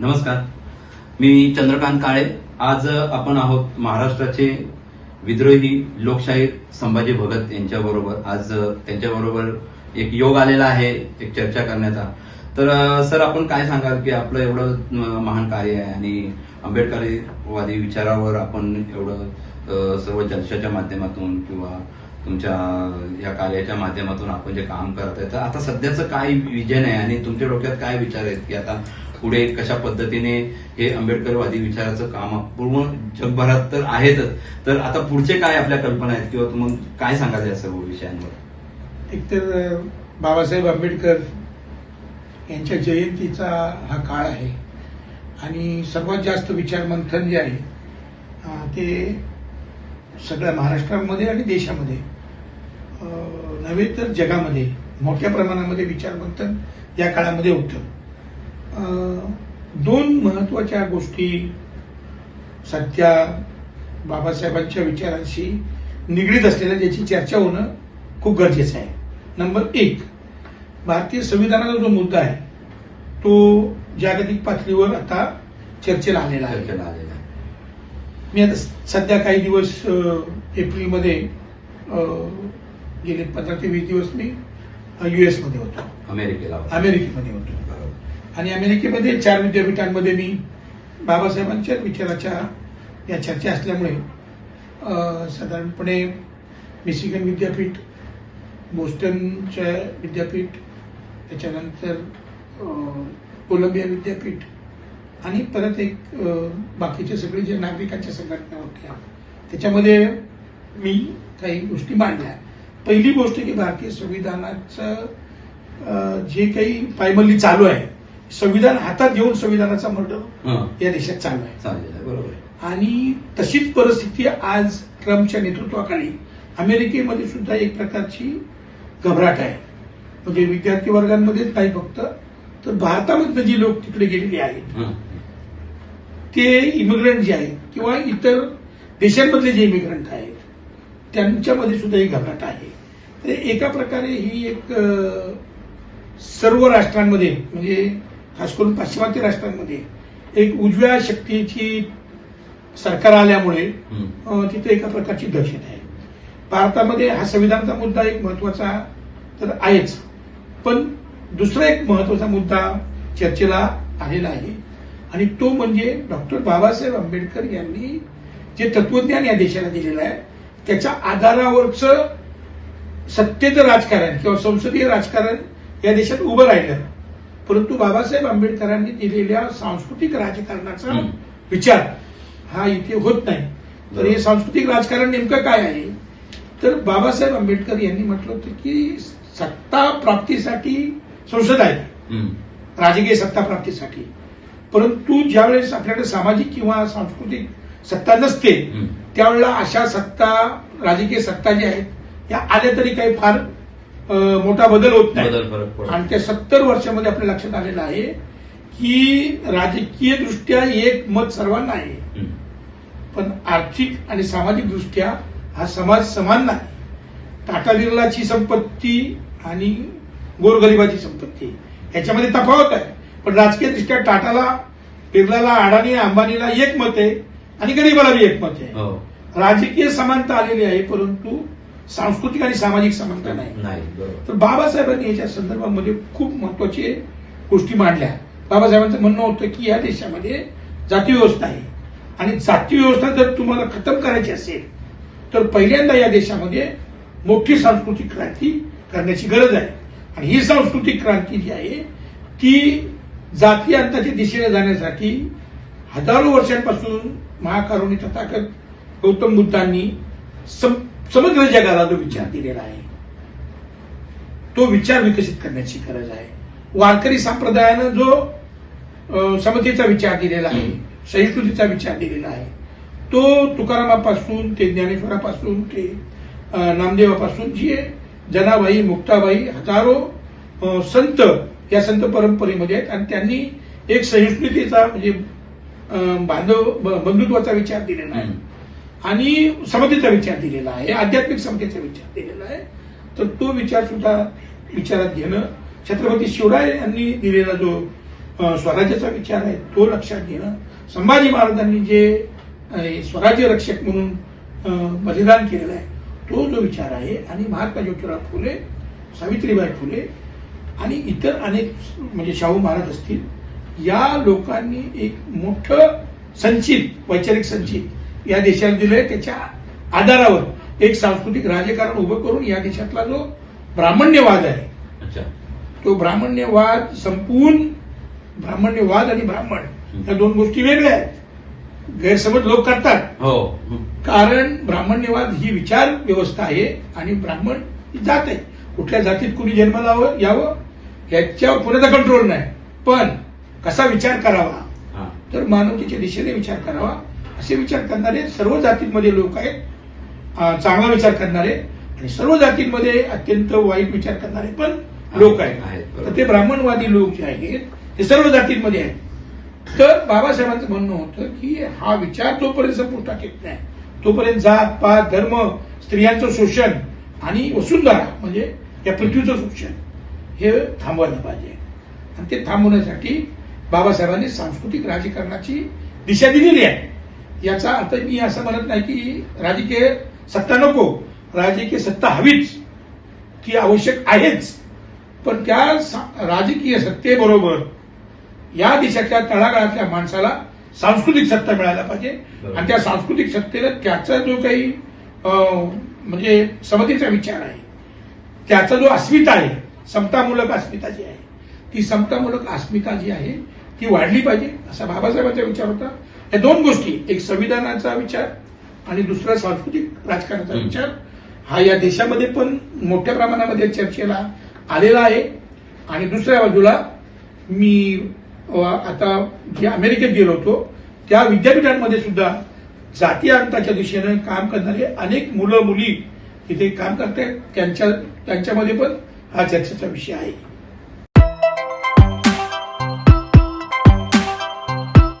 नमस्कार. मी चंद्रकांत काळे. आज आपण आहोत महाराष्ट्राचे विद्रोही लोकशाहीर संभाजी भगत यांच्याबरोबर. आज त्यांच्याबरोबर एक योग आलेला आहे एक चर्चा करण्याचा. तर सर आपण काय सांगाल की आपलं एवढं महान कार्य आहे आणि आंबेडकरवादी विचारावर आपण एवढं सर्व जलशाच्या माध्यमातून किंवा तुमच्या या कार्याच्या माध्यमातून आपण जे काम करत आहे. तर आता सध्याचं काय विजन आहे आणि तुमच्या डोक्यात काय विचार आहेत की आता पुढे कशा पद्धतीने हे आंबेडकरवादी विचाराचं काम पूर्ण जगभरात तर आहेतच तर आता पुढचे काय आपल्या कल्पना आहेत किंवा तुम्ही काय सांगाल या सर्व विषयांवर? एकतर तर बाबासाहेब आंबेडकर यांच्या जयंतीचा हा काळ आहे. आणि सर्वात जास्त विचार मंथन जे आहे ते सगळ्या महाराष्ट्रामध्ये आणि देशामध्ये नव्हे तर जगामध्ये मोठ्या प्रमाणामध्ये विचार मंथन या काळामध्ये होतं. दोन महत्त्वाच्या गोष्टी सध्या बाबासाहेबांच्या विचारांशी निगडीत असलेल्या ज्याची चर्चा होणं खूप गरजेचं आहे. नंबर एक भारतीय संविधानाचा जो मुद्दा आहे तो जागतिक पातळीवर आता चर्चेला आलेला आहे. चर्चेला आलेला आहे. मी आता सध्या काही दिवस एप्रिलमध्ये गेले पंधरा ते वीस दिवस मी युएसमध्ये होतो. अमेरिकेला अमेरिकेमध्ये होतो. आणि अमेरिकेमध्ये चार विद्यापीठांमध्ये मी बाबासाहेबांच्या विचाराच्या या चर्चा असल्यामुळे साधारणपणे मिशिगन विद्यापीठ बोस्टनच्या विद्यापीठ त्याच्यानंतर कोलंबिया विद्यापीठ आणि परत एक बाकीचे सगळे जे नागरिकांच्या संघटना होत्या त्याच्यामध्ये मी काही गोष्टी मांडल्या. पहिली गोष्ट की भारतीय संविधानाचं जे काही पायमल्ली चालू आहे संविधान हातात घेऊन संविधानाचा मर्डर. या देशात चालू आहे आहे, बरोबर. आणि तशीच परिस्थिती आज ट्रम्पच्या नेतृत्वाखाली अमेरिकेमध्ये सुद्धा एक प्रकारची घबराट आहे म्हणजे विद्यार्थी वर्गांमध्येच नाही फक्त तर भारतामधनं जी लोक तिकडे गेलेली आहेत. ते इमिग्रंट जे आहेत किंवा इतर देशांमधले जे इमिग्रंट आहेत त्यांच्यामध्ये सुद्धा एक घबराट आहे. तर एका प्रकारे ही एक सर्व राष्ट्रांमध्ये म्हणजे खास करून पाश्चिमात्य राष्ट्रांमध्ये एक उजव्या शक्तीची सरकार आल्यामुळे हं. तिथे एका प्रकारची दहशत आहे. भारतामध्ये हा संविधानाचा मुद्दा एक महत्त्वाचा तर आहेच. पण दुसरा एक महत्त्वाचा मुद्दा चर्चेला आलेला आहे. आणि तो म्हणजे डॉक्टर बाबासाहेब आंबेडकर यांनी जे तत्वज्ञान या देशाला दिलेलं आहे त्याच्या आधारावरचं सत्तेचं राजकारण किंवा संसदीय राजकारण या देशात उभं राहिलं परंतु बाबासाहेब आंबेडकरांनी दिलेल्या सांस्कृतिक राजकारणाचा. विचार हा इथे होत नाही. तर हे सांस्कृतिक राजकारण नेमकं काय आहे? तर बाबासाहेब आंबेडकर यांनी म्हटलं होतं की सत्ता प्राप्तीसाठी संसद आहे. राजकीय सत्ता प्राप्तीसाठी. परंतु ज्यावेळेस आपल्याकडे सामाजिक किंवा सांस्कृतिक सत्ता नसते. त्यावेळेला अशा सत्ता राजकीय सत्ता ज्या आहेत या आल्या तरी काही फार मोठा बदल होत नाही. आणि त्या सत्तर वर्षामध्ये आपल्या लक्षात आलेलं आहे की राजकीय दृष्ट्या एक मत सर्वांना आहे. पण आर्थिक आणि सामाजिक दृष्ट्या हा समाज समान नाही टाटा बिर्लाची संपत्ती आणि गोरगरिबाची संपत्ती याच्यामध्ये तफावत आहे पण राजकीय दृष्ट्या टाटाला बिर्लाला अडाणी अंबानीला एक मत आहे आणि गरीबाला बी एक मत आहे. हो. राजकीय समानता आलेली आहे परंतु सांस्कृतिक आणि सामाजिक समानता नाही. तर बाबासाहेबांनी याच्या संदर्भामध्ये खूप महत्त्वाचे गोष्टी मांडल्या. बाबासाहेबांचं म्हणणं होतं की या देशामध्ये जाती व्यवस्था आहे. आणि जाती व्यवस्था जर तुम्हाला खतम करायची असेल तर पहिल्यांदा या देशामध्ये मोठी सांस्कृतिक क्रांती करण्याची गरज आहे. आणि ही सांस्कृतिक क्रांती जी आहे ती जाती अंताच्या दिशेने जाण्यासाठी हजारो वर्षांपासून महाकारुणी तथागत गौतम बुद्धांनी सम- समग्र जगाला जो विचार दिलेला आहे तो विचार विकसित करण्याची गरज आहे. वारकरी संप्रदायानं जो समतेचा विचार दिलेला आहे सहिष्णुतेचा विचार दिलेला आहे तो तुकारामापासून ते ज्ञानेश्वरापासून ते नामदेवापासून जी जनाबाई मुक्ताबाई हजारो संत या संत परंपरेमध्ये आहेत. आणि त्यांनी एक सहिष्णुतेचा म्हणजे बांधव बंधुत्वाचा विचार दिलेला आहे. आणि समतेचा विचार दिलेला आहे. आध्यात्मिक समतेचा विचार दिलेला आहे. तर तो विचार सुद्धा विचारात घेणं छत्रपती शिवराय यांनी दिलेला जो स्वराज्याचा विचार आहे तो लक्षात घेणं संभाजी महाराजांनी जे स्वराज्य रक्षक म्हणून बलिदान केलेलं आहे तो जो विचार आहे आणि महात्मा ज्योतिराव फुले सावित्रीबाई फुले आणि इतर अनेक म्हणजे शाहू महाराज असतील या लोकांनी एक मोठं संचित वैचारिक संचित या देशाला दिलंय त्याच्या आधारावर. एक सांस्कृतिक राजकारण उभं करून या देशातला जो ब्राह्मण्यवाद आहे अच्छा. तो ब्राह्मण्यवाद संपवून ब्राह्मण्यवाद आणि ब्राह्मण या दोन गोष्टी वेगळ्या आहेत. गैरसमज लोक करतात. हो. कारण ब्राह्मण्यवाद ही विचार व्यवस्था आहे आणि ब्राह्मण ही जात आहे. कुठल्या जातीत कुणी जन्माला यावं? याच्यावर कोणाचा कंट्रोल नाही. पण कसा विचार करावा? तर मानवतेच्या दिशेने विचार करावा. असे विचार करणारे सर्व जातींमध्ये लोक आहेत. चांगला विचार करणारे आणि सर्व जातींमध्ये अत्यंत वाईट विचार करणारे पण लोक आहेत. तर ते ब्राह्मणवादी लोक जे आहेत ते सर्व जातींमध्ये आहेत. तर बाबासाहेबांचं म्हणणं होतं की हा विचार जोपर्यंत संपुष्टात येत नाही. तोपर्यंत जात पात धर्म स्त्रियांचं शोषण आणि वसुंधरा म्हणजे या पृथ्वीचं शोषण हे थांबवायला पाहिजे. आणि ते थांबवण्यासाठी बाबासाहेबांनी सांस्कृतिक राजकारणाची दिशा दिलेली आहे. याचा अर्थ मी असं म्हणत नाही की राजकीय सत्ता नको राजकीय सत्ता हवीच ती आवश्यक आहेच. पण त्या राजकीय सत्तेबरोबर या देशाच्या तळागाळातल्या माणसाला सांस्कृतिक सत्ता मिळायला पाहिजे. आणि त्या सांस्कृतिक सत्तेनं त्याचा जो काही म्हणजे समतेचा विचार आहे त्याचा जो अस्मिता आहे समतामूलक अस्मिता जी आहे ती समतामूलक अस्मिता जी आहे ती वाढली पाहिजे असा बाबासाहेबांचा विचार होता. या दोन गोष्टी एक संविधानाचा विचार आणि दुसरा सांस्कृतिक राजकारणाचा. विचार. हा या देशामध्ये पण मोठ्या प्रमाणामध्ये चर्चेला आलेला आहे. आणि दुसऱ्या बाजूला मी आता जे अमेरिकेत गेलो होतो त्या विद्यापीठांमध्ये सुद्धा जाती अंताच्या दिशेनं काम करणारे अनेक मुलं मुली तिथे काम करतात त्यांच्या त्यांच्यामध्ये पण हा चर्चेचा विषय आहे.